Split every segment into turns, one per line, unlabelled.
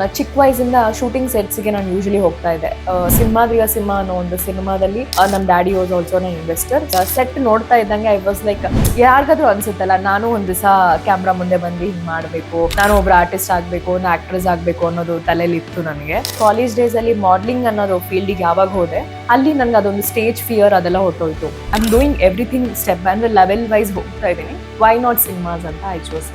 ನಾನು ಚಿಕ್ಕ ವಯಸ್ಸಿಂದ ಶೂಟಿಂಗ್ ಸೆಟ್ಸ್ಗೆ ನಾನು ಯೂಶಲಿ ಹೋಗ್ತಾ ಇದ್ದೆ. ಸಿಂಹಾದ್ರಿಯ ಸಿನಿಮಾ ಅನ್ನೋ ಒಂದು ಸಿನಿಮಾದಲ್ಲಿ ನಮ್ಮ ಡ್ಯಾಡಿ ವಾಸ್ ಆಲ್ಸೋ ನನ್ನ ಇನ್ವೆಸ್ಟರ್ ಸೆಟ್ ನೋಡ್ತಾ ಇದ್ದಂಗೆ ಐ ವಾಸ್ ಲೈಕ್ ಯಾರಿಗಾದ್ರೂ ಅನ್ಸುತ್ತಲ್ಲ, ನಾನು ಒಂದು ದಿವಸ ಕ್ಯಾಮ್ರಾ ಮುಂದೆ ಬಂದು ಹಿಂಗ್ ಮಾಡಬೇಕು, ನಾನು ಒಬ್ರು ಆರ್ಟಿಸ್ಟ್ ಆಗಬೇಕು ಒಂದು ಆಕ್ಟ್ರೆಸ್ ಆಗಬೇಕು ಅನ್ನೋದು ತಲೆಯಲ್ಲಿ ಇತ್ತು ನನಗೆ. ಕಾಲೇಜ್ ಡೇಸ್ ಅಲ್ಲಿ ಮಾಡ್ಲಿಂಗ್ ಅನ್ನೋದು ಫೀಲ್ಡಿಗೆ ಯಾವಾಗ ಹೋದೆ, ಅಲ್ಲಿ ನನ್ಗೆ ಅದೊಂದು ಸ್ಟೇಜ್ ಫಿಯರ್ ಅದೆಲ್ಲ ಹೊಟ್ಟೋಯ್ತು I am doing everything step ಅಂದರೆ ಲೆವೆಲ್ ವೈಸ್ ಹೋಗ್ತಾ ಇದ್ದೀನಿ. ವೈ ನಾಟ್ ಸಿನಿಮಾಸ್ ಅಂತ ಐ ಚೋಸ್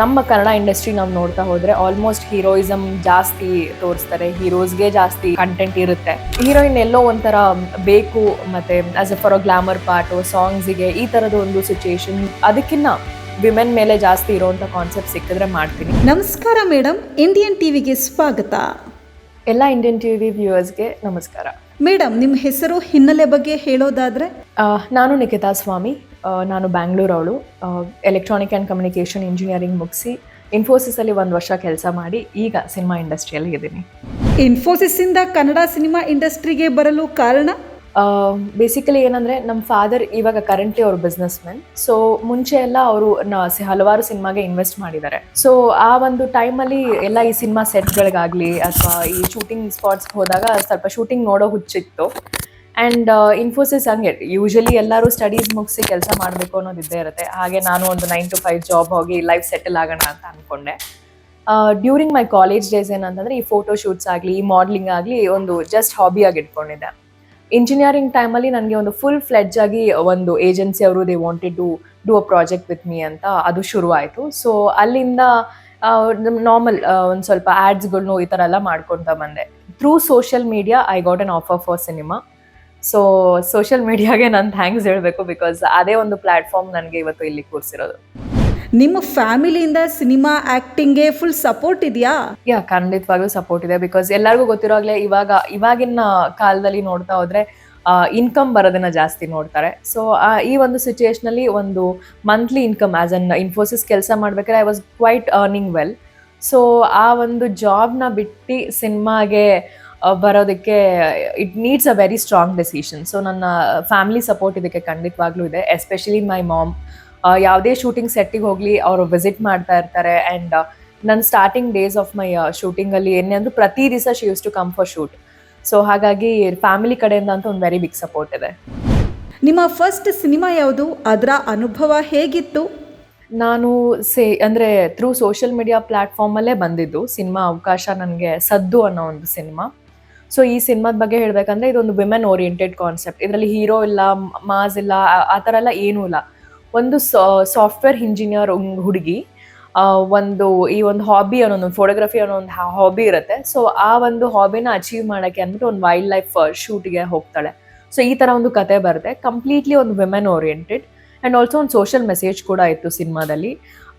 ನಮ್ಮ ಕನ್ನಡ ಇಂಡಸ್ಟ್ರಿ ನಾವು ನೋಡ್ತಾ ಹೋದ್ರೆ ಆಲ್ಮೋಸ್ಟ್ ಹೀರೋಯಿಸಮ್ ಜಾಸ್ತಿ ತೋರಿಸ್ತಾರೆ ಹೀರೋಸ್ಗೆ ಜಾಸ್ತಿ ಕಂಟೆಂಟ್ ಇರುತ್ತೆ. ಹೀರೋಯಿನ್ ಎಲ್ಲೋ ಒಂಥರ ಬೇಕು ಮತ್ತೆ as a for glamour part ಸಾಂಗ್ಸಿಗೆ ಈ ತರದ ಒಂದು ಸಿಚುಯೇಷನ್ ಅದಕ್ಕಿನ್ನ ವಿಮೆನ್ ಮೇಲೆ ಜಾಸ್ತಿ ಇರೋವಂಥ ಕಾನ್ಸೆಪ್ಟ್ ಸಿಕ್ಕಿದ್ರೆ ಮಾಡ್ತೀನಿ.
ನಮಸ್ಕಾರ ಮೇಡಮ್ ಇಂಡಿಯನ್ ಟಿವಿಗೆ ಸ್ವಾಗತ.
ಎಲ್ಲ ಇಂಡಿಯನ್ ಟಿವಿ ವ್ಯೂವರ್ಸ್ಗೆ ನಮಸ್ಕಾರ.
ಮೇಡಮ್ ನಿಮ್ಮ ಹೆಸರು ಹಿನ್ನೆಲೆ ಬಗ್ಗೆ ಹೇಳೋದಾದ್ರೆ?
ನಾನು ನಿಖಿತಾ ಸ್ವಾಮಿ. ನಾನು ಬ್ಯಾಂಗ್ಳೂರವಳು. ಎಲೆಕ್ಟ್ರಾನಿಕ್ ಆ್ಯಂಡ್ ಕಮ್ಯುನಿಕೇಷನ್ ಇಂಜಿನಿಯರಿಂಗ್ ಮುಗಿಸಿ ಇನ್ಫೋಸಿಸಲ್ಲಿ ಒಂದು ವರ್ಷ ಕೆಲಸ ಮಾಡಿ ಈಗ ಸಿನಿಮಾ ಇಂಡಸ್ಟ್ರಿಯಲ್ಲಿ ಇದ್ದೀನಿ
ಇನ್ಫೋಸಿಸ್ಸಿಂದ ಕನ್ನಡ ಸಿನಿಮಾ ಇಂಡಸ್ಟ್ರಿಗೆ ಬರಲು ಕಾರಣ?
ಬೇಸಿಕಲಿ ಏನಂದರೆ ನಮ್ಮ ಫಾದರ್ ಇವಾಗ ಕರೆಂಟ್ಲಿ ಅವರು ಬಿಸ್ನೆಸ್ ಮೆನ್ ಸೊ ಮುಂಚೆ ಎಲ್ಲ ಅವರು ಹಲವಾರು ಸಿನಿಮಾಗೆ ಇನ್ವೆಸ್ಟ್ ಮಾಡಿದ್ದಾರೆ. ಸೊ ಆ ಒಂದು ಟೈಮಲ್ಲಿ ಎಲ್ಲ ಈ ಸಿನಿಮಾ ಸೆಟ್ಗಳಿಗಾಗಲಿ ಅಥವಾ ಈ ಶೂಟಿಂಗ್ ಸ್ಪಾಟ್ಸ್ಗೆ ಹೋದಾಗ ಸ್ವಲ್ಪ ಶೂಟಿಂಗ್ ನೋಡೋ ಹುಚ್ಚಿತ್ತು. ಆ್ಯಂಡ್ ಇನ್ಫೋಸಿಸ್ ಹಂಗೆ ಯೂಶಲಿ ಎಲ್ಲರೂ ಸ್ಟಡೀಸ್ ಮುಗಿಸಿ ಕೆಲಸ ಮಾಡಬೇಕು ಅನ್ನೋದು ಇದ್ದೇ ಇರುತ್ತೆ. ಹಾಗೆ ನಾನು ಒಂದು ನೈನ್ ಟು ಫೈವ್ ಜಾಬ್ ಹೋಗಿ ಲೈಫ್ ಸೆಟಲ್ ಆಗೋಣ ಅಂತ ಅಂದ್ಕೊಂಡೆ ಡ್ಯೂರಿಂಗ್ ಮೈ ಕಾಲೇಜ್ ಡೇಸ್ ಏನಂತಂದರೆ, ಈ ಫೋಟೋ ಶೂಟ್ಸ್ ಆಗಲಿ, ಈ ಮಾಡ್ಲಿಂಗ್ ಆಗಲಿ ಒಂದು ಜಸ್ಟ್ ಹಾಬಿಯಾಗಿ ಇಟ್ಕೊಂಡಿದ್ದೆ. ಇಂಜಿನಿಯರಿಂಗ್ ಟೈಮಲ್ಲಿ ನನಗೆ ಒಂದು ಫುಲ್ ಫ್ಲೆಡ್ಜ್ ಆಗಿ ಒಂದು ಏಜೆನ್ಸಿ ಅವರು they wanted to do a project with me ಅಂತ ಅದು ಶುರುವಾಯಿತು. ಸೊ ಅಲ್ಲಿಂದ ನಾರ್ಮಲ್ ಒಂದು ಸ್ವಲ್ಪ ಆ್ಯಡ್ಸ್ಗಳ್ನು ಈ ಥರ ಎಲ್ಲ ಮಾಡ್ಕೊತಾ ಬಂದೆ. Through social media I got an offer for cinema so social ಮೀಡಿಯಾಗೆ ನಾನು ಥ್ಯಾಂಕ್ಸ್ ಹೇಳಬೇಕು ಬಿಕಾಸ್ ಅದೇ ಒಂದು ಪ್ಲ್ಯಾಟ್ಫಾರ್ಮ್ ನನಗೆ ಇವತ್ತು ಇಲ್ಲಿ ಕೂರಿಸಿರೋದು.
ನಿಮ್ಮ ಫ್ಯಾಮಿಲಿಯಿಂದ ಸಿನಿಮಾ ಆ್ಯಕ್ಟಿಂಗ್ಗೆ ಫುಲ್ ಸಪೋರ್ಟ್ ಇದೆಯಾ?
ಯಾ ಖಂಡಿತವಾಗ್ಲೂ ಸಪೋರ್ಟ್ ಇದೆ ಬಿಕಾಸ್ ಎಲ್ಲರಿಗೂ ಗೊತ್ತಿರೋಗ್ಲೇ ಇವಾಗ ಇವಾಗಿನ ಕಾಲದಲ್ಲಿ ನೋಡ್ತಾ ಹೋದ್ರೆ ಇನ್ಕಮ್ ಬರೋದನ್ನ ಜಾಸ್ತಿ ನೋಡ್ತಾರೆ. ಸೊ ಈ ಒಂದು ಸಿಚುಯೇಷನ್ ಅಲ್ಲಿ ಒಂದು monthly income as an Infosys ಕೆಲಸ ಮಾಡ್ಬೇಕಾದ್ರೆ I was quite earning well so ಆ ಒಂದು ಜಾಬ್ನ ಬಿಟ್ಟು ಸಿನಿಮಾಗೆ ಬರೋದಕ್ಕೆ it needs a very strong decision so ನನ್ನ ಫ್ಯಾಮಿಲಿ ಸಪೋರ್ಟ್ ಇದಕ್ಕೆ ಖಂಡಿತವಾಗ್ಲೂ ಇದೆ. ಎಸ್ಪೆಷಲಿ ಮೈ ಮಾಮ್ ಯಾವುದೇ ಶೂಟಿಂಗ್ ಸೆಟ್ಟಿಗೆ ಹೋಗಲಿ ಅವರು ವಿಸಿಟ್ ಮಾಡ್ತಾ ಇರ್ತಾರೆ. ಆ್ಯಂಡ್ ನನ್ನ ಸ್ಟಾರ್ಟಿಂಗ್ ಡೇಸ್ ಆಫ್ ಮೈ ಶೂಟಿಂಗಲ್ಲಿ ಏನೇ ಅಂದರೂ ಪ್ರತಿ ದಿವಸ she used to come for shoot so ಹಾಗಾಗಿ ಫ್ಯಾಮಿಲಿ ಕಡೆಯಿಂದ ಅಂತ ಒಂದು ವೆರಿ ಬಿಗ್ ಸಪೋರ್ಟ್ ಇದೆ.
ನಿಮ್ಮ ಫಸ್ಟ್ ಸಿನಿಮಾ ಯಾವುದು? ಅದರ ಅನುಭವ ಹೇಗಿತ್ತು?
ನಾನು ಸೇ ಅಂದರೆ ಥ್ರೂ ಸೋಷಿಯಲ್ ಮೀಡಿಯಾ ಪ್ಲ್ಯಾಟ್ಫಾರ್ಮಲ್ಲೇ ಬಂದಿದ್ದು. ಸಿನಿಮಾ ಅವಕಾಶ ನನಗೆ ಸದ್ದು ಅನ್ನೋ ಒಂದು ಸಿನಿಮಾ ಸೊ ಈ ಸಿನಿಮಾದ ಬಗ್ಗೆ ಹೇಳಬೇಕಂದ್ರೆ ಇದೊಂದು ವಿಮೆನ್ ಓರಿಯೆಂಟೆಡ್ ಕಾನ್ಸೆಪ್ಟ್ ಇದರಲ್ಲಿ ಹೀರೋ ಇಲ್ಲ, ಮಾಸ್ ಇಲ್ಲ, ಆ- ಥರ ಎಲ್ಲ ಏನೂ ಇಲ್ಲ. ಒಂದು ಸಾಫ್ಟ್ವೇರ್ ಇಂಜಿನಿಯರ್ ಹುಡುಗಿ ಒಂದು, ಈ ಒಂದು ಹಾಬಿ ಅನ್ನೋ ಒಂದು ಫೋಟೋಗ್ರಫಿ ಅನ್ನೋ ಒಂದು ಹಾಬಿ ಇರುತ್ತೆ. ಸೊ ಆ ಒಂದು ಹಾಬಿನ ಅಚೀವ್ ಮಾಡೋಕ್ಕೆ ಅಂದ್ಬಿಟ್ಟು ಒಂದು ವೈಲ್ಡ್ ಲೈಫ್ ಶೂಟ್ಗೆ ಹೋಗ್ತಾಳೆ. ಸೊ ಈ ಥರ ಒಂದು ಕತೆ ಬರುತ್ತೆ. ಕಂಪ್ಲೀಟ್ಲಿ ಒಂದು ವಿಮೆನ್ ಓರಿಯೆಂಟೆಡ್ ಆ್ಯಂಡ್ ಆಲ್ಸೋ ಒಂದು ಸೋಷಿಯಲ್ ಮೆಸೇಜ್ ಕೂಡ ಇತ್ತು ಸಿನಿಮಾದಲ್ಲಿ.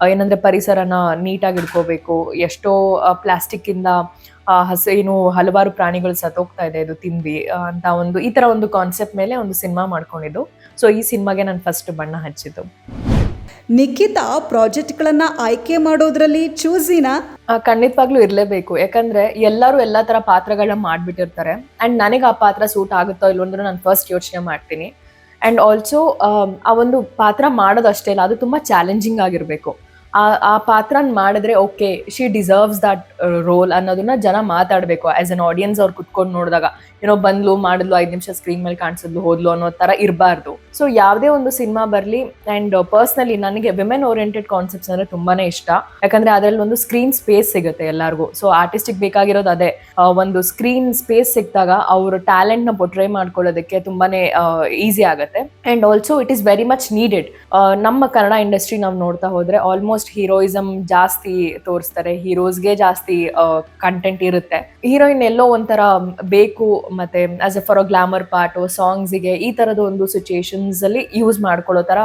ಏನಂದರೆ ಪರಿಸರನ ನೀಟಾಗಿ ಇಟ್ಕೋಬೇಕು. ಎಷ್ಟೋ ಪ್ಲಾಸ್ಟಿಕ್ಕಿಂದ ಹಸ ಏನು ಹಲವಾರು ಪ್ರಾಣಿಗಳು ಸತ್ತೋಗ್ತಾ ಇದೆ ಇದು ತಿಂದಿ ಅಂತ ಒಂದು ಈ ತರ ಒಂದು ಕಾನ್ಸೆಪ್ಟ್ ಮೇಲೆ ಒಂದು ಸಿನಿಮಾ ಮಾಡ್ಕೊಂಡಿದ್ದು. ಸೊ ಈ ಸಿನಿಮಾಗೆ ನಾನು ಫಸ್ಟ್ ಬಣ್ಣ ಹಚ್ಚಿದ್ದು.
ನಿಖಿತಾ ಪ್ರಾಜೆಕ್ಟ್ಗಳನ್ನು ಆಯ್ಕೆ ಮಾಡೋದ್ರಲ್ಲಿ ಚೂಸಿನ
ಖಂಡಿತವಾಗ್ಲೂ ಇರಲೇಬೇಕು. ಯಾಕಂದ್ರೆ ಎಲ್ಲರೂ ಎಲ್ಲ ತರ ಪಾತ್ರಗಳನ್ನ ಮಾಡ್ಬಿಟ್ಟಿರ್ತಾರೆ. ಅಂಡ್ ನನಗೆ ಆ ಪಾತ್ರ ಸೂಟ್ ಆಗುತ್ತೋ ಇಲ್ಲೋ ಅಂದ್ರೆ ನಾನು ಫಸ್ಟ್ ಯೋಚನೆ ಮಾಡ್ತೀನಿ. ಅಂಡ್ ಆಲ್ಸೋ ಆ ಒಂದು ಪಾತ್ರ ಮಾಡೋದು ಅಷ್ಟೇ ಇಲ್ಲ ಅದು ತುಂಬಾ ಚಾಲೆಂಜಿಂಗ್ ಆಗಿರ್ಬೇಕು. ಆ ಆ ಪಾತ್ರನ ಮಾಡಿದ್ರೆ okay she deserves that role ಅನ್ನೋದನ್ನ ಜನ ಮಾತಾಡಬೇಕು. ಆಸ್ ಅನ್ ಆಡಿಯನ್ಸ್ ಅವ್ರು ಕುತ್ಕೊಂಡು ನೋಡಿದಾಗ, ಏನೋ ಬಂದ್ಲು, ಮಾಡಿದ್ಲು, ಐದು ನಿಮಿಷ ಸ್ಕ್ರೀನ್ ಮೇಲೆ ಕಾಣಿಸಿದ್ಲು, ಹೋದ್ಲು ಅನ್ನೋ ತರ ಇರಬಾರ್ದು. ಸೊ ಯಾವುದೇ ಒಂದು ಸಿನಿಮಾ ಬರಲಿ ಅಂಡ್ ಪರ್ಸ್ನಲಿ ನನಗೆ ವಿಮೆನ್ ಓರಿಯೆಂಟೆಡ್ ಕಾನ್ಸೆಪ್ಟ್ಸ್ ಅಂದ್ರೆ ತುಂಬಾನೇ ಇಷ್ಟ. ಯಾಕಂದ್ರೆ ಅದರಲ್ಲಿ ಒಂದು ಸ್ಕ್ರೀನ್ ಸ್ಪೇಸ್ ಸಿಗುತ್ತೆ ಎಲ್ಲರಿಗೂ. ಸೊ ಆರ್ಟಿಸ್ಟಿಗೆ ಬೇಕಾಗಿರೋದು ಅದೇ. ಒಂದು ಸ್ಕ್ರೀನ್ ಸ್ಪೇಸ್ ಸಿಕ್ಕಿದಾಗ ಅವ್ರ ಟ್ಯಾಲೆಂಟ್ನ ಪೊಟ್ರೇ ಮಾಡ್ಕೊಳ್ಳೋದಕ್ಕೆ ತುಂಬಾನೇ ಈಸಿ ಆಗುತ್ತೆ. And also it is very much needed ನಮ್ಮ ಕನ್ನಡ ಇಂಡಸ್ಟ್ರಿ ನಾವು ನೋಡ್ತಾ ಹೋದ್ರೆ ಆಲ್ಮೋಸ್ಟ್ ಹೀರೋಯಿಸಮ್ ಜಾಸ್ತಿ ತೋರಿಸ್ತಾರೆ ಹೀರೋಸ್ಗೆ ಜಾಸ್ತಿ ಕಂಟೆಂಟ್ ಇರುತ್ತೆ. ಹೀರೋಯಿನ್ ಎಲ್ಲೋ ಒಂಥರ ಬೇಕು, ಮತ್ತೆ as a for glamour part ಸಾಂಗ್ಸಿಗೆ ಈ ತರದ ಒಂದು ಸಿಚುಯೇಷನ್ಸ್ ಅಲ್ಲಿ ಯೂಸ್ ಮಾಡ್ಕೊಳ್ಳೋ ತರ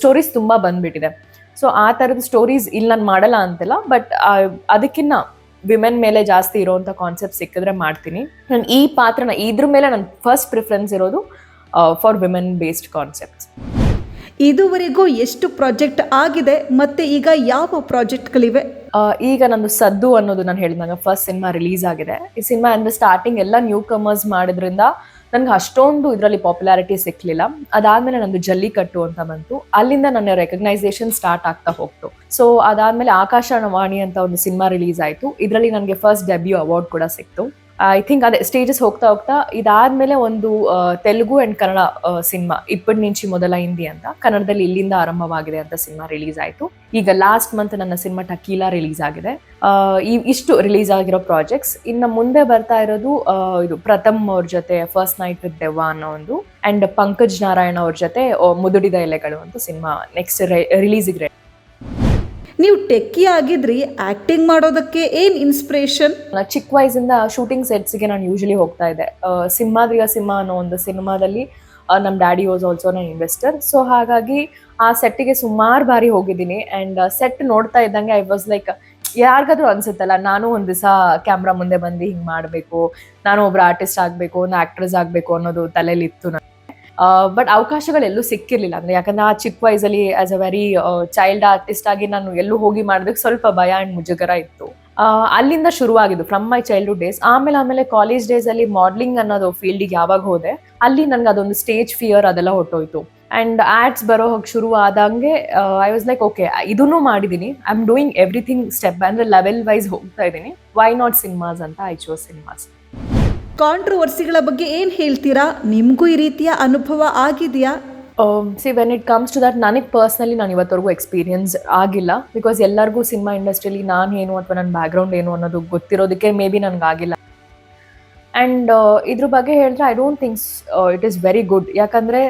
ಸ್ಟೋರೀಸ್ ತುಂಬಾ ಬಂದ್ಬಿಟ್ಟಿದೆ. ಸೊ ಆ ಥರದ ಸ್ಟೋರೀಸ್ ಇಲ್ಲಿ ನಾನು ಮಾಡಲ್ಲ ಅಂತಿಲ್ಲ ಬಟ್ ಅದಕ್ಕಿನ್ನ ವಿಮೆನ್ ಮೇಲೆ ಜಾಸ್ತಿ ಇರೋವಂಥ ಕಾನ್ಸೆಪ್ಟ್ ಸಿಕ್ಕಿದ್ರೆ ಮಾಡ್ತೀನಿ. ನಾನು ಈ ಪಾತ್ರನ ಇದ್ರ ಮೇಲೆ ನನ್ನ ಫಸ್ಟ್ ಪ್ರಿಫರೆನ್ಸ್ ಇರೋದು ಫಾರ್ ವಿಮೆನ್ ಬೇಸ್ಡ್ ಕಾನ್ಸೆಪ್ಟ್ಸ್
ಇದುವರೆಗೂ ಎಷ್ಟು ಪ್ರಾಜೆಕ್ಟ್ ಆಗಿದೆ, ಮತ್ತೆ ಈಗ ಯಾವ ಪ್ರಾಜೆಕ್ಟ್ಗಳಿವೆ?
ಈಗ ನಂದು ಸದ್ದು ಅನ್ನೋದು ನಾನು ಹೇಳಿದಾಗ ಫಸ್ಟ್ ಸಿನಿಮಾ ರಿಲೀಸ್ ಆಗಿದೆ. ಈ ಸಿನಿಮಾ ಅಂದರೆ ಸ್ಟಾರ್ಟಿಂಗ್ ಎಲ್ಲ ನ್ಯೂ ಕಮರ್ಸ್ ಮಾಡಿದ್ರಿಂದ ನನಗೆ ಅಷ್ಟೊಂದು ಇದರಲ್ಲಿ ಪಾಪ್ಯುಲಾರಿಟಿ ಸಿಕ್ಕಲಿಲ್ಲ ಅದಾದಮೇಲೆ ನಂದು ಜಲ್ಲಿಕಟ್ಟು ಅಂತ ಬಂತು. ಅಲ್ಲಿಂದ ನನ್ನ ರೆಕಗ್ನೈಸೇಷನ್ ಸ್ಟಾರ್ಟ್ ಆಗ್ತಾ ಹೋಗ್ತು. ಸೊ ಅದಾದಮೇಲೆ ಆಕಾಶವಾಣಿ ಅಂತ ಒಂದು ಸಿನಿಮಾ ರಿಲೀಸ್ ಆಯಿತು. ಇದರಲ್ಲಿ ನನಗೆ ಫಸ್ಟ್ ಡೆಬ್ಯೂ ಅವಾರ್ಡ್ ಕೂಡ ಸಿಕ್ತು. ಐ ಥಿಂಕ್ ಅದೇ ಸ್ಟೇಜಸ್ ಹೋಗ್ತಾ ಹೋಗ್ತಾ ಇದಾದ್ಮೇಲೆ ಒಂದು ತೆಲುಗು ಅಂಡ್ ಕನ್ನಡ ಸಿನಿಮಾ ಇಪ್ಪಡ್ ನಿಂಚಿ ಮೊದಲ ಹಿಂದಿ ಅಂತ. ಕನ್ನಡದಲ್ಲಿ ಇಲ್ಲಿಂದ ಆರಂಭವಾಗಿದೆ ಅಂತ ಸಿನಿಮಾ ರಿಲೀಸ್ ಆಯ್ತು. ಈಗ ಲಾಸ್ಟ್ ಮಂತ್ ನನ್ನ ಸಿನಿಮಾ ಟಕೀಲಾ ರಿಲೀಸ್ ಆಗಿದೆ. ಈ, ಇಷ್ಟು ರಿಲೀಸ್ ಆಗಿರೋ ಪ್ರಾಜೆಕ್ಟ್ಸ್ ಇನ್ನು ಮುಂದೆ ಬರ್ತಾ ಇರೋದು ಇದು ಪ್ರಥಮ್ ಅವ್ರ ಜೊತೆ ಫಸ್ಟ್ ನೈಟ್ ವಿತ್ ದೆವ್ವ ಅನ್ನೋ ಒಂದು ಅಂಡ್ ಪಂಕಜ್ ನಾರಾಯಣ ಅವ್ರ ಜೊತೆ ಮುದುಡಿದ ಎಲೆಗಳು ಅಂತ ಸಿನಿಮಾ ನೆಕ್ಸ್ಟ್ ರಿಲೀಸಿಗೆ
ನೀವು ಟೆಕ್ಕಿ ಆಗಿದ್ರಿ ಆಕ್ಟಿಂಗ್ ಮಾಡೋದಕ್ಕೆ ಏನ್ ಇನ್ಸ್ಪಿರೇಷನ್
ನಾನು ಚಿಕ್ಕ ವಯಸ್ಸಿಂದ ಶೂಟಿಂಗ್ ಸೆಟ್ಸ್ಗೆ ನಾನು ಯೂಶಲಿ ಹೋಗ್ತಾ ಇದ್ದೆ. ಸಿಂಹಾದ್ರಿಯ ಸಿಂಹ ಅನ್ನೋ ಒಂದು ಸಿನಿಮಾದಲ್ಲಿ ನಮ್ಮ ಡ್ಯಾಡಿ ವಾಸ್ ಆಲ್ಸೋ ನನ್ನ ಇನ್ವೆಸ್ಟರ್ ಸೊ ಹಾಗಾಗಿ ಆ ಸೆಟ್ಟಿಗೆ ಸುಮಾರು ಬಾರಿ ಹೋಗಿದ್ದೀನಿ. ಆ್ಯಂಡ್ ಸೆಟ್ ನೋಡ್ತಾ ಇದ್ದಂಗೆ ಐ ವಾಸ್ ಲೈಕ್ ಯಾರಿಗಾದ್ರೂ ಅನ್ಸುತ್ತಲ್ಲ, ನಾನು ಒಂದು ದಿವಸ ಕ್ಯಾಮ್ರಾ ಮುಂದೆ ಬಂದು ಹಿಂಗೆ ಮಾಡಬೇಕು, ನಾನು ಒಬ್ಬರು ಆರ್ಟಿಸ್ಟ್ ಆಗಬೇಕು ಒಂದು ಆಕ್ಟ್ರೆಸ್ ಆಗಬೇಕು ಅನ್ನೋದು ತಲೆಯಲ್ಲಿ ಇತ್ತು ನನಗೆ ಬಟ್ ಅವಕಾಶಗಳೆಲ್ಲೂ ಸಿಕ್ಕಿರ್ಲಿಲ್ಲ. ಅಂದ್ರೆ ಯಾಕಂದ್ರೆ ಆ ಚಿಕ್ಕ ವಯಸ್ಸಲ್ಲಿ as a very child artist ಆಗಿ ನಾನು ಎಲ್ಲೂ ಹೋಗಿ ಮಾಡೋದಕ್ಕೆ ಸ್ವಲ್ಪ ಭಯ ಅಂಡ್ ಮುಜುಗರ ಇತ್ತು. ಅಲ್ಲಿಂದ ಶುರುವಾಗಿದ್ದು ಫ್ರಮ್ ಮೈ ಚೈಲ್ಡ್ಹುಡ್ ಡೇಸ್ ಆಮೇಲೆ ಆಮೇಲೆ ಕಾಲೇಜ್ ಡೇಸ್ ಅಲ್ಲಿ ಮಾಡ್ಲಿಂಗ್ ಅನ್ನೋದು ಫೀಲ್ಡಿಗೆ ಯಾವಾಗ ಹೋದೆ, ಅಲ್ಲಿ ನನ್ಗೆ ಅದೊಂದು ಸ್ಟೇಜ್ ಫಿಯರ್ ಅದೆಲ್ಲ ಹೊಟ್ಟೋಯ್ತು ಅಂಡ್ ಆಡ್ಸ್ ಬರೋ ಹೋಗಿ ಶುರು ಆದಂಗೆ ಐ ವಾಸ್ ಲೈಕ್ ಓಕೆ ಇದನ್ನು ಮಾಡಿದ್ದೀನಿ I am doing everything step ಅಂದ್ರೆ ಲೆವೆಲ್ ವೈಸ್ ಹೋಗ್ತಾ ಇದ್ದೀನಿ ವೈ ನಾಟ್ ಸಿನಿಮಾಸ್ ಅಂತ ಐ ಚೋಸ್ ಸಿನಿಮಾಸ್
ಕಾಂಟ್ರವರ್ಸಿಗಳ ಬಗ್ಗೆ ಏನು ಹೇಳ್ತೀರಾ? ನಿಮಗೂ ಈ ರೀತಿಯ ಅನುಭವ ಆಗಿದೆಯಾ?
See when it comes to that ನನಗೆ ಪರ್ಸ್ನಲಿ ನಾನು ಇವತ್ತವರೆಗೂ ಎಕ್ಸ್ಪೀರಿಯನ್ಸ್ ಆಗಿಲ್ಲ. ಬಿಕಾಸ್ ಎಲ್ಲರಿಗೂ ಸಿನಿಮಾ ಇಂಡಸ್ಟ್ರಿಯಲ್ಲಿ ನಾನು ಏನು ಅಥವಾ ನನ್ನ ಬ್ಯಾಕ್ಗ್ರೌಂಡ್ ಏನು ಅನ್ನೋದು ಗೊತ್ತಿರೋದಕ್ಕೆ ಮೇ ಬಿ ನನಗಾಗಿಲ್ಲ ಆ್ಯಂಡ್ ಇದ್ರ ಬಗ್ಗೆ ಹೇಳಿದ್ರೆ I don't thinks it is very good ಯಾಕಂದರೆ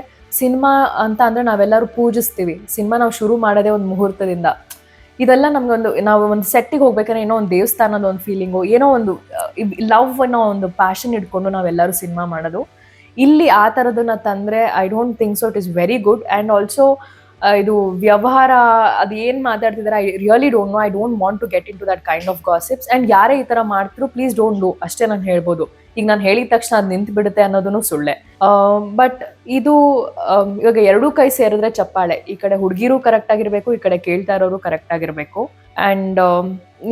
ಸಿನಿಮಾ ಅಂತ ಅಂದರೆ ನಾವೆಲ್ಲರೂ ಪೂಜಿಸ್ತೀವಿ. ಸಿನಿಮಾ ನಾವು ಶುರು ಮಾಡೋದೇ ಒಂದು ಮುಹೂರ್ತದಿಂದ. ಇದೆಲ್ಲ ನಮಗೊಂದು ನಾವು ಒಂದು ಸೆಟ್ಟಿಗೆ ಹೋಗ್ಬೇಕಾದ್ರೆ ಏನೋ ಒಂದು ದೇವಸ್ಥಾನದ ಒಂದು ಫೀಲಿಂಗು ಏನೋ ಒಂದು ಲವ್ ಅನ್ನೋ ಒಂದು ಪ್ಯಾಷನ್ ಇಟ್ಕೊಂಡು ನಾವೆಲ್ಲರೂ ಸಿನಿಮಾ ಮಾಡೋದು. ಇಲ್ಲಿ ಆ ಥರದನ್ನ ತಂದರೆ I don't think so it is very good and also ಇದು ವ್ಯವಹಾರ, ಅದು ಏನು ಮಾತಾಡ್ತಿದ್ದಾರೆ I really don't know I don't want to get into that kind of gossips and ಯಾರೇ ಈ ಥರ ಮಾಡ್ತಿದ್ರು ಪ್ಲೀಸ್ ಡೋಂಟ್ ಡೂ ಅಷ್ಟೇ ನಾನು ಹೇಳ್ಬೋದು. ಈಗ ನಾನು ಹೇಳಿದ ತಕ್ಷಣ ಅದು ನಿಂತು ಬಿಡುತ್ತೆ ಅನ್ನೋದನ್ನು ಸುಳ್ಳೆ. ಬಟ್ ಇದು ಇವಾಗ ಎರಡೂ ಕೈ ಸೇರಿದ್ರೆ ಚಪ್ಪಾಳೆ. ಈ ಕಡೆ ಹುಡುಗಿರು ಕರೆಕ್ಟ್ ಆಗಿರ್ಬೇಕು, ಈ ಕಡೆ ಕೇಳ್ತಾ ಇರೋರು ಕರೆಕ್ಟ್ ಆಗಿರ್ಬೇಕು. ಅಂಡ್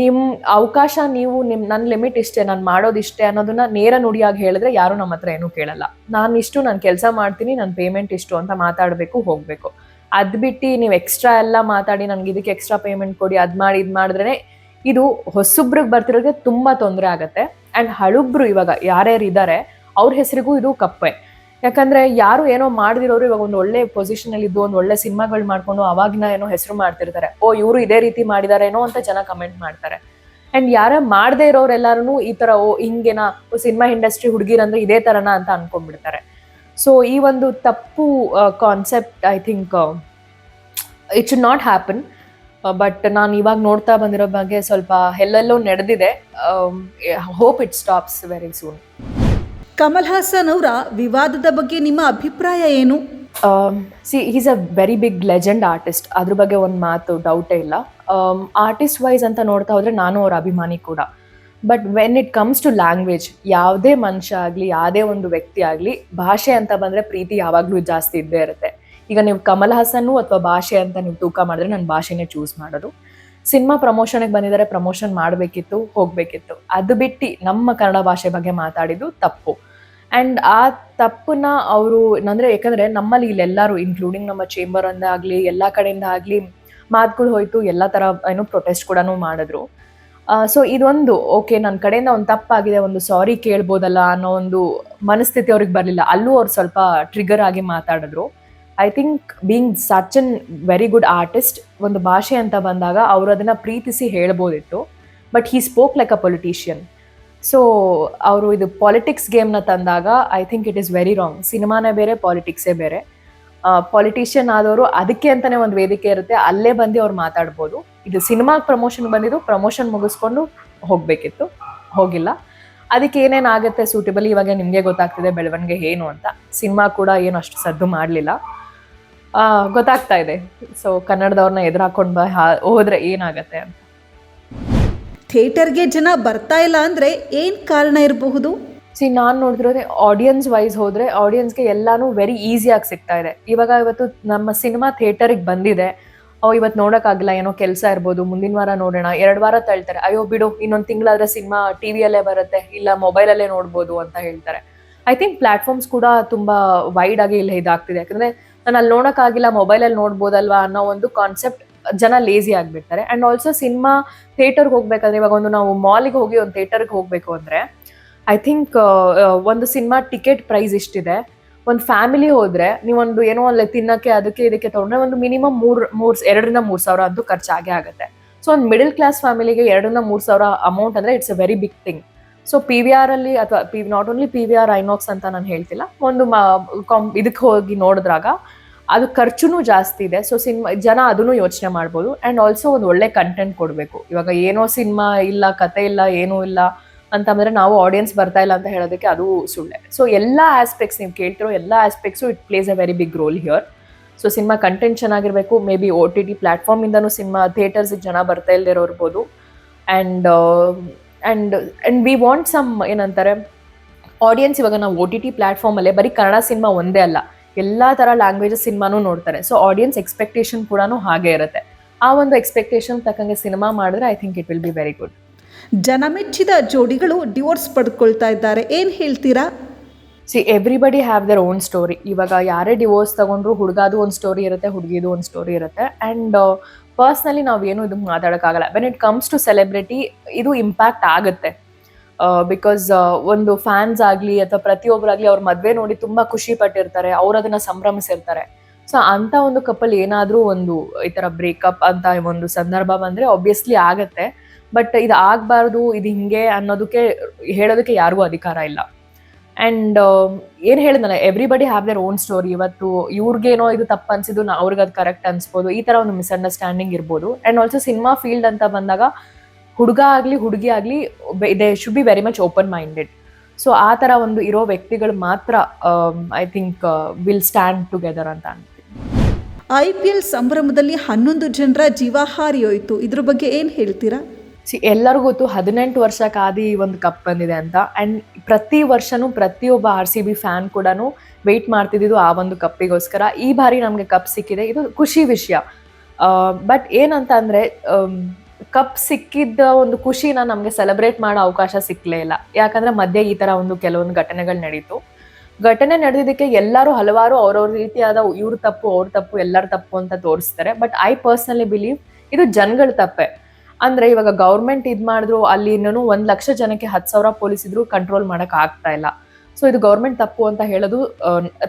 ನಿಮ್ಮ ಅವಕಾಶ ನೀವು ನಿಮ್ ನನ್ನ ಲಿಮಿಟ್ ಇಷ್ಟೇ, ನಾನು ಮಾಡೋದು ಇಷ್ಟೇ ಅನ್ನೋದನ್ನ ನೇರ ನುಡಿಯಾಗಿ ಹೇಳಿದ್ರೆ ಯಾರು ನಮ್ಮ ಹತ್ರ ಏನು ಕೇಳಲ್ಲ. ನಾನು ಇಷ್ಟು, ನಾನು ಕೆಲಸ ಮಾಡ್ತೀನಿ ನನ್ನ ಪೇಮೆಂಟ್ ಇಷ್ಟು ಅಂತ ಮಾತಾಡಬೇಕು, ಹೋಗಬೇಕು. ಅದ್ ಬಿಟ್ಟು ನೀವು ಎಕ್ಸ್ಟ್ರಾ ಎಲ್ಲ ಮಾತಾಡಿ, ನನಗೆ ಇದಕ್ಕೆ ಎಕ್ಸ್ಟ್ರಾ ಪೇಮೆಂಟ್ ಕೊಡಿ, ಅದ್ ಮಾಡಿ, ಇದು ಮಾಡಿದ್ರೆ ಇದು ಹೊಸಬ್ರಿಗೆ ಬರ್ತಿರೋರಿಗೆ ತುಂಬಾ ತೊಂದರೆ ಆಗತ್ತೆ. ಅಂಡ್ ಹಳುಬ್ರು ಇವಾಗ ಯಾರ್ಯಾರು ಇದ್ದಾರೆ ಅವ್ರ ಹೆಸರಿಗೂ ಇದು ಕಪ್ಪೆ. ಯಾಕಂದರೆ ಯಾರು ಏನೋ ಮಾಡ್ದಿರೋರು ಇವಾಗ ಒಂದು ಒಳ್ಳೆ ಪೊಸಿಷನಲ್ಲಿ ಇದ್ದು, ಒಂದು ಒಳ್ಳೆ ಸಿನಿಮಾಗಳು ಮಾಡ್ಕೊಂಡು ಅವಾಗಿನ ಏನೋ ಹೆಸರು ಮಾಡ್ತಿರ್ತಾರೆ. ಓ, ಇವರು ಇದೇ ರೀತಿ ಮಾಡಿದಾರೇನೋ ಅಂತ ಜನ ಕಮೆಂಟ್ ಮಾಡ್ತಾರೆ. ಆ್ಯಂಡ್ ಯಾರ ಮಾಡದೇ ಇರೋರೆಲ್ಲರೂ ಈ ಥರ ಓ, ಹಿಂಗೇನ ಸಿನಿಮಾ ಇಂಡಸ್ಟ್ರಿ ಹುಡುಗಿರಂದ್ರೆ ಇದೇ ಥರನ ಅಂತ ಅಂದ್ಕೊಂಡ್ಬಿಡ್ತಾರೆ ಸೊ ಈ ಒಂದು ತಪ್ಪು concept I think it should not happen but ನಾನು ಇವಾಗ ನೋಡ್ತಾ ಬಂದಿರೋ ಬಗ್ಗೆ ಸ್ವಲ್ಪ ಎಲ್ಲೆಲ್ಲೋ ನಡೆದಿದೆ. Hope it stops very soon
Kamal Haasan ಅವರ ವಿವಾದದ ಬಗ್ಗೆ ನಿಮ್ಮ ಅಭಿಪ್ರಾಯ ಏನು?
She is a very big legend artist ಅದ್ರ ಬಗ್ಗೆ ಒಂದು ಮಾತು ಡೌಟೇ ಇಲ್ಲ. ಆರ್ಟಿಸ್ಟ್ ವೈಸ್ ಅಂತ ನೋಡ್ತಾ ಹೋದರೆ ನಾನು ಅವ್ರ ಅಭಿಮಾನಿ ಕೂಡ. But when it comes to language ಯಾವುದೇ ಮನುಷ್ಯ ಆಗಲಿ ಯಾವುದೇ ಒಂದು ವ್ಯಕ್ತಿ ಆಗಲಿ ಭಾಷೆ ಅಂತ ಬಂದರೆ ಪ್ರೀತಿ ಯಾವಾಗಲೂ ಜಾಸ್ತಿ ಇದ್ದೇ ಇರುತ್ತೆ. ಈಗ ನೀವು ಕಮಲ್ ಹಾಸನ್ ಅಥವಾ ಭಾಷೆ ಅಂತ ನೀವು ತೂಕ ಮಾಡಿದ್ರೆ ನಾನು ಭಾಷೆನೇ ಚೂಸ್ ಮಾಡೋದು. ಸಿನಿಮಾ ಪ್ರಮೋಷನ್ಗೆ ಬಂದಿದ್ದಾರೆ ಪ್ರಮೋಷನ್ ಮಾಡಬೇಕಿತ್ತು, ಹೋಗಬೇಕಿತ್ತು. ಅದು ಬಿಟ್ಟು ನಮ್ಮ ಕನ್ನಡ ಭಾಷೆ ಬಗ್ಗೆ ಮಾತಾಡಿದ್ದು ತಪ್ಪು. ಆ್ಯಂಡ್ ಆ ತಪ್ಪನ್ನ ಅವರು ಅಂದರೆ ಯಾಕಂದ್ರೆ ನಮ್ಮಲ್ಲಿ ಇಲ್ಲೆಲ್ಲರೂ ಇನ್ಕ್ಲೂಡಿಂಗ್ ನಮ್ಮ ಚೇಂಬರ್ ಅಂದ ಆಗಲಿ ಎಲ್ಲ ಕಡೆಯಿಂದ ಆಗಲಿ, ಮಾತುಗಳು ಹೋಯ್ತು, ಎಲ್ಲ ಥರ ಏನು ಪ್ರೊಟೆಸ್ಟ್ ಕೂಡ ಮಾಡಿದ್ರು. ಸೊ ಇದೊಂದು ಓಕೆ ನನ್ನ ಕಡೆಯಿಂದ ಒಂದು ತಪ್ಪಾಗಿದೆ, ಒಂದು ಸಾರಿ ಕೇಳ್ಬೋದಲ್ಲ ಅನ್ನೋ ಒಂದು ಮನಸ್ಥಿತಿ ಅವ್ರಿಗೆ ಬರಲಿಲ್ಲ. ಅಲ್ಲೂ ಅವ್ರು ಸ್ವಲ್ಪ ಟ್ರಿಗರ್ ಆಗಿ ಮಾತಾಡಿದ್ರು. I think being such an very good artist ಒಂದು ಭಾಷೆ ಅಂತ ಬಂದಾಗ ಅವರು ಅದನ್ನು ಪ್ರೀತಿಸಿ ಹೇಳ್ಬೋದಿತ್ತು. But he spoke like a politician so ಅವರು ಇದು ಪಾಲಿಟಿಕ್ಸ್ ಗೇಮ್ನ ತಂದಾಗ I think it is very wrong ಸಿನಿಮಾನೇ ಬೇರೆ ಪಾಲಿಟಿಕ್ಸೇ ಬೇರೆ. ಪಾಲಿಟಿಷಿಯನ್ ಆದವರು ಅದಕ್ಕೆ ಅಂತಲೇ ಒಂದು ವೇದಿಕೆ ಇರುತ್ತೆ. ಅಲ್ಲೇ ಬಂದು ಅವ್ರು ಮಾತಾಡ್ಬೋದು. ಇದು ಸಿನಿಮಾಗೆ ಪ್ರಮೋಷನ್ ಬಂದಿದ್ದು ಪ್ರಮೋಷನ್ ಮುಗಿಸ್ಕೊಂಡು ಹೋಗಬೇಕಿತ್ತು. ಹೋಗಿಲ್ಲ. ಅದಕ್ಕೆ ಏನೇನಾಗುತ್ತೆ ಸೂಟಬಲ್ ಇವಾಗ ನಿಮಗೆ ಗೊತ್ತಾಗ್ತಿದೆ ಬೆಳವಣಿಗೆ ಏನು ಅಂತ. ಸಿನಿಮಾ ಕೂಡ ಏನು ಅಷ್ಟು ಸದ್ದು ಮಾಡಲಿಲ್ಲ. ಗೊತ್ತಾಗ್ತಾ ಇದೆ. ಸೊ ಕನ್ನಡದವ್ರನ್ನ ಎದುರು ಹಾಕೊಂಡು ಬ ಹಾ- ಹೋದ್ರೆ ಏನಾಗತ್ತೆ ಅಂತ.
ಥಿಯೇಟರ್ಗೆ ಜನ ಬರ್ತಾ ಇಲ್ಲ ಅಂದರೆ ಏನು ಕಾರಣ ಇರಬಹುದು?
ಸಿ ನಾನು ನೋಡಿದ್ರೆ ಆಡಿಯನ್ಸ್ ವೈಸ್ ಹೋದ್ರೆ ಆಡಿಯನ್ಸ್ಗೆ ಎಲ್ಲಾನು ವೆರಿ ಈಸಿಯಾಗಿ ಸಿಗ್ತಾ ಇದೆ. ಇವಾಗ ಇವತ್ತು ನಮ್ಮ ಸಿನಿಮಾ ಥಿಯೇಟರಿಗೆ ಬಂದಿದೆ. ಅವು ಇವತ್ತು ನೋಡೋಕ್ಕಾಗಲ್ಲ ಏನೋ ಕೆಲಸ ಇರ್ಬೋದು ಮುಂದಿನ ವಾರ ನೋಡೋಣ ಎರಡು ವಾರ ತಳ್ತಾರೆ. ಅಯ್ಯೋ ಬಿಡು ಇನ್ನೊಂದು ತಿಂಗಳಾದ್ರೆ ಸಿನಿಮಾ ಟಿ ವಿಯಲ್ಲೇ ಬರುತ್ತೆ ಇಲ್ಲ ಮೊಬೈಲಲ್ಲೇ ನೋಡ್ಬೋದು ಅಂತ ಹೇಳ್ತಾರೆ. ಐ ಥಿಂಕ್ ಪ್ಲಾಟ್ಫಾರ್ಮ್ಸ್ ಕೂಡ ತುಂಬ ವೈಡ್ ಆಗಿ ಇಲ್ಲಿ ಇದಾಗ್ತಿದೆ. ಯಾಕಂದ್ರೆ ನಾನು ಅಲ್ಲಿ ನೋಡೋಕ್ಕಾಗಿಲ್ಲ ಮೊಬೈಲಲ್ಲಿ ನೋಡ್ಬೋದಲ್ವಾ ಅನ್ನೋ ಒಂದು ಕಾನ್ಸೆಪ್ಟ್ ಜನ ಲೇಸಿ ಆಗಿಬಿಡ್ತಾರೆ. ಆ್ಯಂಡ್ ಆಲ್ಸೋ ಸಿನಿಮಾ ಥಿಯೇಟರ್ಗೆ ಹೋಗ್ಬೇಕಂದ್ರೆ ಇವಾಗ ಒಂದು ನಾವು ಮಾಲಿಗೆ ಹೋಗಿ ಒಂದು ಥಿಯೇಟರ್ಗೆ ಹೋಗಬೇಕು ಅಂದರೆ ಐ ಥಿಂಕ್ ಒಂದು ಸಿನಿಮಾ ಟಿಕೆಟ್ ಪ್ರೈಸ್ ಇಷ್ಟಿದೆ. ಒಂದು ಫ್ಯಾಮಿಲಿ ಹೋದ್ರೆ ನೀವೊಂದು ಏನೋ ಅಲ್ಲಿ ತಿನ್ನಕ್ಕೆ ಅದಕ್ಕೆ ಇದಕ್ಕೆ ತಗೊಂಡ್ರೆ ಒಂದು ಮಿನಿಮಮ್ ಮೂರು ಮೂರು, ಎರಡರಿಂದ ಮೂರು ಸಾವಿರ ಅಂತೂ ಖರ್ಚಾಗೇ ಆಗುತ್ತೆ. ಸೊ ಒಂದು ಮಿಡಲ್ ಕ್ಲಾಸ್ ಫ್ಯಾಮಿಲಿಗೆ ಎರಡರಿಂದ ಮೂರು ಸಾವಿರ ಅಮೌಂಟ್ ಅಂದ್ರೆ it's a very big thing so P V ಆರಲ್ಲಿ ಅಥವಾ P not only P V R INOX ಅಂತ ನಾನು ಹೇಳ್ತಿಲ್ಲ, ಒಂದು ಇದಕ್ಕೆ ಹೋಗಿ ನೋಡಿದ್ರಾಗ ಅದು ಖರ್ಚುನೂ ಜಾಸ್ತಿ ಇದೆ. ಸೊ ಸಿನಿಮಾ, ಜನ ಅದನ್ನು ಯೋಚನೆ ಮಾಡ್ಬೋದು. ಆ್ಯಂಡ್ ಆಲ್ಸೋ ಒಂದು ಒಳ್ಳೆ ಕಂಟೆಂಟ್ ಕೊಡಬೇಕು. ಇವಾಗ ಏನೋ ಸಿನಿಮಾ ಇಲ್ಲ, ಕತೆ ಇಲ್ಲ, ಏನೂ ಇಲ್ಲ ಅಂತಂದ್ರೆ ನಾವು ಆಡಿಯನ್ಸ್ ಬರ್ತಾ ಇಲ್ಲ ಅಂತ ಹೇಳೋದಕ್ಕೆ ಅದು ಸುಳ್ಳೆ. ಸೊ ಎಲ್ಲ ಆಸ್ಪೆಕ್ಟ್ಸ್ ನೀವು ಕೇಳ್ತಿರೋ ಎಲ್ಲ aspects it plays a very big role here so cinema content ಚೆನ್ನಾಗಿರಬೇಕು. May be O T T ಪ್ಲಾಟ್ಫಾರ್ಮಿಂದನೂ ಸಿನಿಮಾ ಥಿಯೇಟರ್ಸಿಗೆ ಜನ ಬರ್ತಾ ಇಲ್ಲದೇ ಇರ್ಬೋದು and and and we want some ಏನಂತಾರೆ ಆಡಿಯನ್ಸ್ ಇವಾಗ ನಾವು ಒ ಟಿ ಟಿ ಪ್ಲಾಟ್ಫಾರ್ಮಲ್ಲೇ ಬರೀ ಕನ್ನಡ ಸಿನಿಮಾ ಒಂದೇ ಅಲ್ಲ. ಎಲ್ಲ ಥರ ಲ್ಯಾಂಗ್ವೇಜಸ್ ಸಿನಿಮಾನೂ ನೋಡ್ತಾರೆ. ಸೊ ಆಡಿಯನ್ಸ್ ಎಕ್ಸ್ಪೆಕ್ಟೇಷನ್ ಕೂಡ ಹಾಗೆ ಇರುತ್ತೆ. ಆ ಒಂದು ಎಕ್ಸ್ಪೆಕ್ಟೇಷನ್ ತಕ್ಕಂಗೆ ಸಿನಿಮಾ ಮಾಡಿದ್ರೆ I think it will be very good
ಜನಮೆಚ್ಚಿದ ಜೋಡಿಗಳು ಡಿವೋರ್ಸ್ ಪಡ್ಕೊಳ್ತಾ ಇದ್ದಾರೆ. ಏನು ಹೇಳ್ತೀರಾ?
See everybody have their own story ಇವಾಗ ಯಾರೇ ಡಿವೋರ್ಸ್ ತಗೊಂಡ್ರು ಹುಡುಗಾದು ಒಂದು ಸ್ಟೋರಿ ಇರುತ್ತೆ ಹುಡುಗಿದು ಒಂದು ಸ್ಟೋರಿ ಇರುತ್ತೆ. ಆ್ಯಂಡ್ ಪರ್ಸ್ನಲಿ ನಾವೇನು ಇದು ಮಾತಾಡೋಕ್ಕಾಗಲ್ಲ. When it comes to celebrity ಇದು ಇಂಪ್ಯಾಕ್ಟ್ ಆಗುತ್ತೆ. ಬಿಕಾಸ್ ಒಂದು ಫ್ಯಾನ್ಸ್ ಆಗಲಿ ಅಥವಾ ಪ್ರತಿಯೊಬ್ಬರಾಗಲಿ ಅವ್ರ ಮದುವೆ ನೋಡಿ ತುಂಬ ಖುಷಿ ಪಟ್ಟಿರ್ತಾರೆ. ಅವ್ರು ಅದನ್ನ ಸಂಭ್ರಮಿಸಿರ್ತಾರೆ. ಸೊ ಅಂತ ಒಂದು ಕಪಲ್ ಏನಾದರೂ ಒಂದು ಈ ಥರ ಬ್ರೇಕಪ್ ಅಂತ ಒಂದು ಸಂದರ್ಭ ಬಂದರೆ ಆಬ್ವಿಯಸ್ಲಿ ಆಗತ್ತೆ. ಬಟ್ ಇದು ಆಗಬಾರ್ದು, ಇದು ಹಿಂಗೆ ಅನ್ನೋದಕ್ಕೆ ಹೇಳೋದಕ್ಕೆ ಯಾರಿಗೂ ಅಧಿಕಾರ ಇಲ್ಲ. ಆ್ಯಂಡ್ ಏನು ಹೇಳಿದ್ನಲ್ಲ everybody have their own story ಇವತ್ತು ಇವ್ರಿಗೇನೋ ಇದು ತಪ್ಪು ಅನ್ಸಿದ್ದು ಅವ್ರಿಗೆ ಅದು ಕರೆಕ್ಟ್ ಅನ್ಸ್ಬೋದು. ಈ ಥರ ಒಂದು ಮಿಸ್ಅಂಡರ್ಸ್ಟ್ಯಾಂಡಿಂಗ್ ಇರ್ಬೋದು. ಆ್ಯಂಡ್ ಆಲ್ಸೋ ಸಿನಿಮಾ ಫೀಲ್ಡ್ ಅಂತ ಬಂದಾಗ ಹುಡುಗ ಆಗಲಿ ಹುಡುಗಿ ಆಗಲಿ they should be very much open minded so ಆ ಥರ ಒಂದು ಇರೋ ವ್ಯಕ್ತಿಗಳು ಮಾತ್ರ I think will stand together ಅಂತ ಅನ್ತೀನಿ
ಐ ಪಿ ಎಲ್ ಸಂಭ್ರಮದಲ್ಲಿ ಹನ್ನೊಂದು ಜನರ ಜೀವ ಹಾರಿಯೋಯ್ತು ಇದ್ರ ಬಗ್ಗೆ ಏನು ಹೇಳ್ತೀರಾ?
ಸಿ ಎಲ್ಲರಿಗೂ ಗೊತ್ತು ಹದಿನೆಂಟು ವರ್ಷ ಕಾದಿ ಈ ಒಂದು ಕಪ್ ಬಂದಿದೆ ಅಂತ. ಆ್ಯಂಡ್ ಪ್ರತಿ ವರ್ಷನೂ ಪ್ರತಿಯೊಬ್ಬ ಆರ್ ಸಿ ಬಿ ಫ್ಯಾನ್ ಕೂಡ ವೆಯ್ಟ್ ಮಾಡ್ತಿದ್ದು ಆ ಒಂದು ಕಪ್ಪಿಗೋಸ್ಕರ. ಈ ಬಾರಿ ನಮಗೆ ಕಪ್ ಸಿಕ್ಕಿದೆ. ಇದು ಖುಷಿ ವಿಷಯ. ಬಟ್ ಏನಂತ ಅಂದರೆ ಕಪ್ ಸಿಕ್ಕಿದ್ದ ಒಂದು ಖುಷಿನ ನಮಗೆ ಸೆಲೆಬ್ರೇಟ್ ಮಾಡೋ ಅವಕಾಶ ಸಿಕ್ಕಲೇ ಇಲ್ಲ. ಯಾಕಂದ್ರೆ ಮಧ್ಯೆ ಈ ಥರ ಒಂದು ಕೆಲವೊಂದು ಘಟನೆಗಳು ನಡೀತು. ಘಟನೆ ನಡೆದಿದ್ದಕ್ಕೆ ಎಲ್ಲರೂ ಹಲವಾರು ಅವ್ರವ್ರ ರೀತಿಯಾದ ಇವ್ರ ತಪ್ಪು, ಅವ್ರ ತಪ್ಪು, ಎಲ್ಲರ ತಪ್ಪು ಅಂತ ತೋರಿಸ್ತಾರೆ. ಬಟ್ ಐ ಪರ್ಸ್ನಲಿ ಬಿಲೀವ್ ಇದು ಜನಗಳ ತಪ್ಪೆ. ಅಂದ್ರೆ ಇವಾಗ ಗೌರ್ಮೆಂಟ್ ಇದ್ ಮಾಡಿದ್ರು, ಅಲ್ಲಿ ಇನ್ನೂ ಒಂದ್ ಲಕ್ಷ ಜನಕ್ಕೆ ಹತ್ತು ಸಾವಿರ ಪೊಲೀಸ್ ಇದ್ರು ಕಂಟ್ರೋಲ್ ಮಾಡಕ್ ಆಗ್ತಾ ಇಲ್ಲ. ಸೊ ಇದು ಗೌರ್ಮೆಂಟ್ ತಪ್ಪು ಅಂತ ಹೇಳೋದು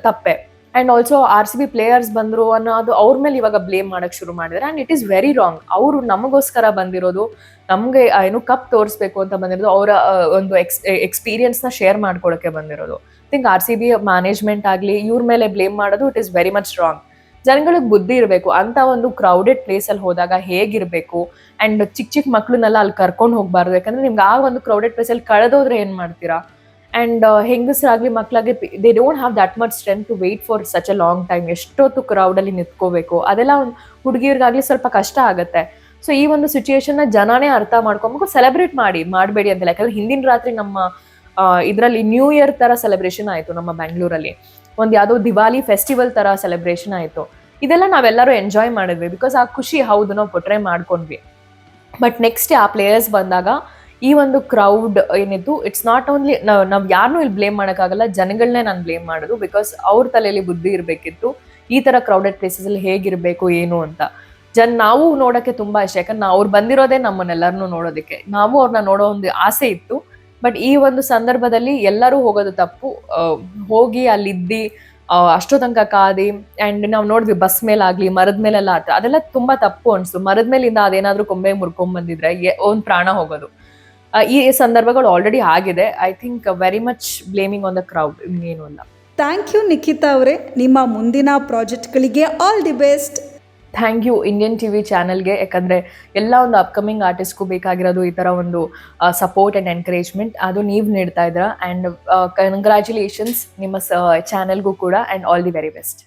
ತಪ್ಪೆ. And also R C B players ಬಂದರು ಅನ್ನೋದು ಅವ್ರ ಮೇಲೆ ಇವಾಗ ಬ್ಲೇಮ್ ಮಾಡಕ್ ಶುರು ಮಾಡಿದ್ರೆ. And it is very wrong ಅವರು ನಮಗೋಸ್ಕರ ಬಂದಿರೋದು, ನಮಗೆ ಏನು ಕಪ್ ತೋರಿಸ್ಬೇಕು ಅಂತ ಬಂದಿರೋದು, ಅವರ ಒಂದು ಎಕ್ಸ್ ಎಕ್ಸ್ಪೀರಿಯನ್ಸ್ನ ಶೇರ್ ಮಾಡ್ಕೊಳಕ್ಕೆ ಬಂದಿರೋದು. Think R C B management ಆಗಲಿ, ಇವ್ರ ಮೇಲೆ ಬ್ಲೇಮ್ ಮಾಡೋದು it is very much wrong ಜನಗಳಿಗೆ ಬುದ್ಧಿ ಇರಬೇಕು. ಅಂತ ಒಂದು ಕ್ರೌಡೆಡ್ ಪ್ಲೇಸಲ್ಲಿ ಹೋದಾಗ ಹೇಗಿರಬೇಕು? ಆ್ಯಂಡ್ ಚಿಕ್ಕ ಚಿಕ್ಕ ಮಕ್ಕಳನ್ನೆಲ್ಲ ಅಲ್ಲಿ ಕರ್ಕೊಂಡು ಹೋಗಬಾರ್ದು. ಯಾಕಂದ್ರೆ ನಿಮ್ಗೆ ಆ ಒಂದು ಕ್ರೌಡೆಡ್ ಪ್ಲೇಸಲ್ಲಿ ಕಳೆದೋದ್ರೆ ಏನು ಮಾಡ್ತೀರಾ? ಅಂಡ್ ಹೆಂಗಸರಾಗ್ಲಿ ಮಕ್ಕಳಾಗ್ಲಿ they don't have that much strength to wait for such a long time ಎಷ್ಟೊತ್ತು ಕ್ರೌಡಲ್ಲಿ ನಿಂತ್ಕೋಬೇಕು. ಅದೆಲ್ಲ ಹುಡುಗಿಯರಿಗಾಗಲಿ ಸ್ವಲ್ಪ ಕಷ್ಟ ಆಗುತ್ತೆ. ಸೊ ಈ ಒಂದು ಸಿಚುಯೇಷನ್ನ ಜನನೇ ಅರ್ಥ ಮಾಡ್ಕೊಬೇಕು ಸೆಲೆಬ್ರೇಟ್ ಮಾಡಿ, ಮಾಡಬೇಡಿ ಅಂತೆಲ್ಲ ಯಾಕಂದ್ರೆ ಹಿಂದಿನ ರಾತ್ರಿ ನಮ್ಮ ಇದರಲ್ಲಿ ನ್ಯೂ ಇಯರ್ ತರ ಸೆಲೆಬ್ರೇಷನ್ ಆಯಿತು ನಮ್ಮ ಬ್ಯಾಂಗ್ಳೂರಲ್ಲಿ ಒಂದು ಯಾವುದೋ ದಿವಾಲಿ ಫೆಸ್ಟಿವಲ್ ತರ ಸೆಲೆಬ್ರೇಷನ್ ಆಯಿತು. ಇದೆಲ್ಲ ನಾವೆಲ್ಲರೂ ಎಂಜಾಯ್ ಮಾಡಿದ್ವಿ. ಬಿಕಾಸ್ ಆ ಖುಷಿ ಹೌದು, ನಾವು ಪೊಟ್ರೆ ಮಾಡ್ಕೊಂಡ್ವಿ. ಬಟ್ ನೆಕ್ಸ್ಟ್ ಆ ಪ್ಲೇಯರ್ಸ್ ಬಂದಾಗ ಈ ಒಂದು ಕ್ರೌಡ್ ಏನಿತ್ತು ಇಟ್ಸ್ ನಾಟ್ ಓನ್ಲಿ ನಾವು ಯಾರನ್ನೂ ಇಲ್ಲಿ ಬ್ಲೇಮ್ ಮಾಡೋಕ್ಕಾಗಲ್ಲ ಜನಗಳನ್ನೇ ನಾನು ಬ್ಲೇಮ್ ಮಾಡೋದು ಬಿಕಾಸ್ ಅವ್ರ ತಲೆಯಲ್ಲಿ ಬುದ್ಧಿ ಇರಬೇಕಿತ್ತು ಈ ಥರ ಕ್ರೌಡೆಡ್ ಪ್ಲೇಸಸಲ್ಲಿ ಹೇಗಿರಬೇಕು ಏನು ಅಂತ. ಜನ ನಾವು ನೋಡೋಕ್ಕೆ ತುಂಬ ಇಷ್ಟ ಯಾಕಂದ್ರೆ ಅವ್ರು ಬಂದಿರೋದೇ ನಮ್ಮನ್ನೆಲ್ಲರನ್ನೂ ನೋಡೋದಕ್ಕೆ. ನಾವು ಅವ್ರನ್ನ ನೋಡೋ ಒಂದು ಆಸೆ ಇತ್ತು ಬಟ್ ಈ ಒಂದು ಸಂದರ್ಭದಲ್ಲಿ ಎಲ್ಲರೂ ಹೋಗೋದು ತಪ್ಪು. ಹೋಗಿ ಅಲ್ಲಿದ್ದು ಆ, ಅಷ್ಟೋ ತನಕ ಕಾದಿ ಅಂಡ್ ನಾವು ನೋಡಿದ್ವಿ ಬಸ್ ಮೇಲಾಗ್ಲಿ ಮರದ ಮೇಲೆಲ್ಲ ಆತ ಅದೆಲ್ಲ ತುಂಬಾ ತಪ್ಪು ಅನಿಸ್ತು. ಮರದ ಮೇಲಿಂದ ಅದೇನಾದರೂ ಕೊಂಬೆ ಮುರ್ಕೊಂಡ್ ಬಂದಿದ್ರೆ ಎ- ಒಂದ್ ಪ್ರಾಣ ಹೋಗೋದು. ಆ, ಈ ಸಂದರ್ಭಗಳು ಆಲ್ರೆಡಿ ಆಗಿದೆ. I think very much blaming on the crowd ಇನ್ನೇನು ಅಲ್ಲ
ಥ್ಯಾಂಕ್ ಯು ನಿಖಿತಾ ಅವರೇ. ನಿಮ್ಮ ಮುಂದಿನ ಪ್ರಾಜೆಕ್ಟ್ಗಳಿಗೆ all the best
thank you Indian T V ಚಾನಲ್ಗೆ ಯಾಕಂದರೆ ಎಲ್ಲ ಒಂದು ಅಪ್ಕಮಿಂಗ್ ಆರ್ಟಿಸ್ಟ್ಗೂ ಬೇಕಾಗಿರೋದು ಈ ಥರ ಒಂದು ಸಪೋರ್ಟ್ ಆ್ಯಂಡ್ ಎನ್ಕರೇಜ್ಮೆಂಟ್ ಅದು ನೀವು ನೀಡ್ತಾ ಇದ್ದೀರಾ. ಆ್ಯಂಡ್ ಕಂಗ್ರ್ಯಾಚುಲೇಷನ್ಸ್ ನಿಮ್ಮ ಚಾನಲ್ಗೂ ಕೂಡ. And all the very best